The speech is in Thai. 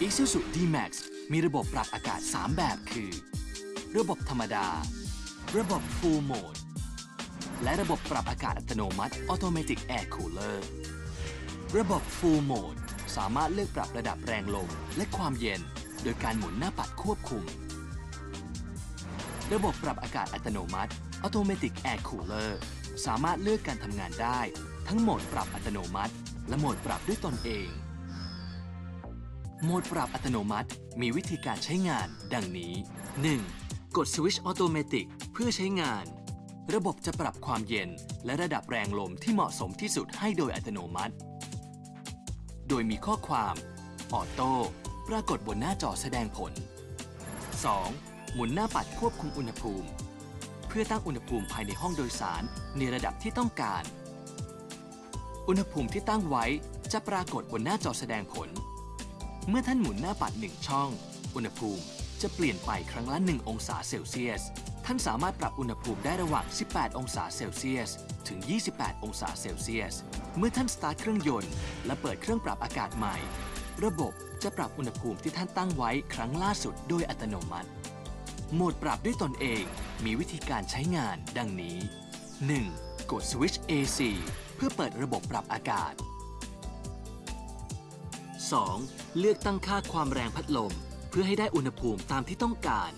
Isuzu D-Max มีระบบปรับอากาศ 3 แบบคือ ระบบธรรมดา ระบบ Full Mode และระบบปรับอากาศอัตโนมัติ Automatic Air Cooler ระบบ Full Mode สามารถเลือกปรับระดับแรงลมและความเย็น โดยการหมุนหน้าปัดควบคุม ระบบปรับอากาศอัตโนมัติ Automatic Air Cooler สามารถเลือกการทำงานได้ ทั้งโหมดปรับอัตโนมัติ และโหมดปรับด้วยตนเอง โหมดปรับอัตโนมัติ มีวิธีการใช้งาน ดังนี้ 1. กดสวิตช์ออโตเมติกเพื่อใช้งาน ระบบจะปรับความเย็น และระดับแรงลมที่เหมาะสมที่สุดให้โดยอัตโนมัติ โดยมีข้อความออโต้ปรากฏบนหน้าจอแสดงผล 2. หมุนหน้าปัดควบคุมอุณหภูมิ เพื่อตั้งอุณหภูมิภายในห้องโดยสารในระดับที่ต้องการ อุณหภูมิที่ตั้งไว้จะปรากฏบนหน้าจอแสดงผล เมื่อท่านหมุนหน้าปัด 1 ช่อง อุณหภูมิจะเปลี่ยนไปครั้งละ 1 องศาเซลเซียส ท่านสามารถปรับอุณหภูมิได้ระหว่าง 18 องศาเซลเซียส ถึง 28 องศาเซลเซียส เมื่อท่านสตาร์ทเครื่องยนต์ และเปิดเครื่องปรับอากาศใหม่ ระบบจะปรับอุณหภูมิที่ท่านตั้งไว้ครั้งล่าสุดโดยอัตโนมัติ โหมดปรับด้วยตนเอง มีวิธีการใช้งานดังนี้ 1. กดสวิตช์ AC เพื่อเปิดระบบปรับอากาศ 2. เลือกตั้งค่าความแรงพัดลม เพื่อให้ได้อุณหภูมิตามที่ต้องการ